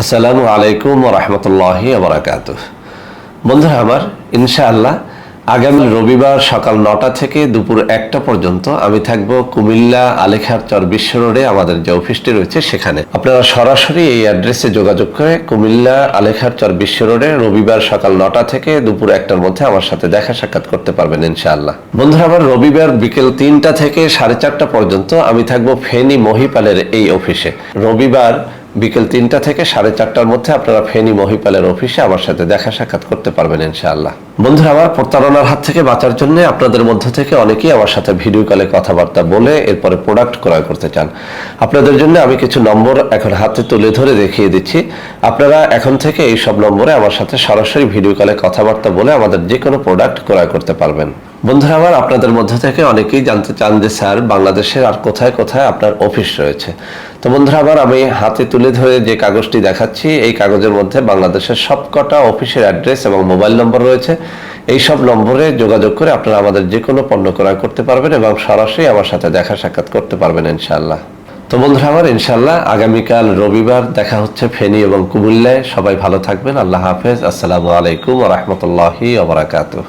আসসালামু আলাইকুম রহমতুল্লাহি আবরাকাত বন্ধুরা আমার, ইনশাআল্লাহ আগামী রবিবার সকাল নটা থেকে দুপুর একটা পর্যন্ত আমি থাকব কুমিল্লা আলেখার চর বিশ্ব রোডে, আমাদের যে অফিসটি রয়েছে সেখানে। আপনারা সরাসরি এই অ্যাড্রেসে যোগাযোগ করে কুমিল্লা আলেখার চর বিশ্ব রোডে রবিবার সকাল নটা থেকে দুপুর একটার মধ্যে আমার সাথে দেখা সাক্ষাৎ করতে পারবেন, ইনশাআল্লাহ। বন্ধুরা আমার, রবিবার বিকেল তিনটা থেকে সাড়ে চারটা পর্যন্ত আমি থাকব ফেনী মহিপালের এই অফিসে। রবিবার বিকেল তিনটা থেকে সাড়ে চারটার মধ্যে আপনারা ফেনী মহিপালের অফিসে আমার সাথে দেখা সাক্ষাৎ করতে পারবেন, ইনশাআল্লাহ। বন্ধুরা, আমার প্রতারণার হাত থেকে বাঁচার জন্য আপনাদের মধ্য থেকে অনেকেই আমার সাথে ভিডিও কলে কথাবার্তা বলে এরপরে প্রোডাক্ট ক্রয় করতে চান। আপনাদের জন্য আমি কিছু নম্বর এখন হাতে তুলে ধরে দেখিয়ে দিচ্ছি। আপনারা এখন থেকে এই সব নম্বরে আমার সাথে সরাসরি ভিডিও কলে কথাবার্তা বলে আমাদের যে কোনো প্রোডাক্ট ক্রয় করতে পারবেন। বন্ধুরা আমার আপনাদের মধ্যে থেকে অনেকেই জানতে চান যে, স্যার, বাংলাদেশের আর কোথায় কোথায় আপনার অফিস রয়েছে? তো বন্ধুরা, আবার আমি হাতে তুলে ধরে যে কাগজটি দেখাচ্ছি, এই কাগজের মধ্যে বাংলাদেশের সবকটা অফিসের অ্যাড্রেস এবং মোবাইল নম্বর রয়েছে। এই সব নম্বরে যোগাযোগ করে আপনারা আমাদের যে কোনো পণ্য ক্রয় করতে পারবেন এবং সরাসরি আমার সাথে দেখা সাক্ষাৎ করতে পারবেন, ইনশাআল্লাহ। তো বন্ধুরা আমার ইনশাআল্লাহ আগামীকাল রবিবার দেখা হচ্ছে ফেনী এবং কুমিল্লায়। সবাই ভালো থাকবেন। আল্লাহ হাফেজ। আসসালামু আলাইকুম রহমতুল্লাহি ওবরাকাতুহ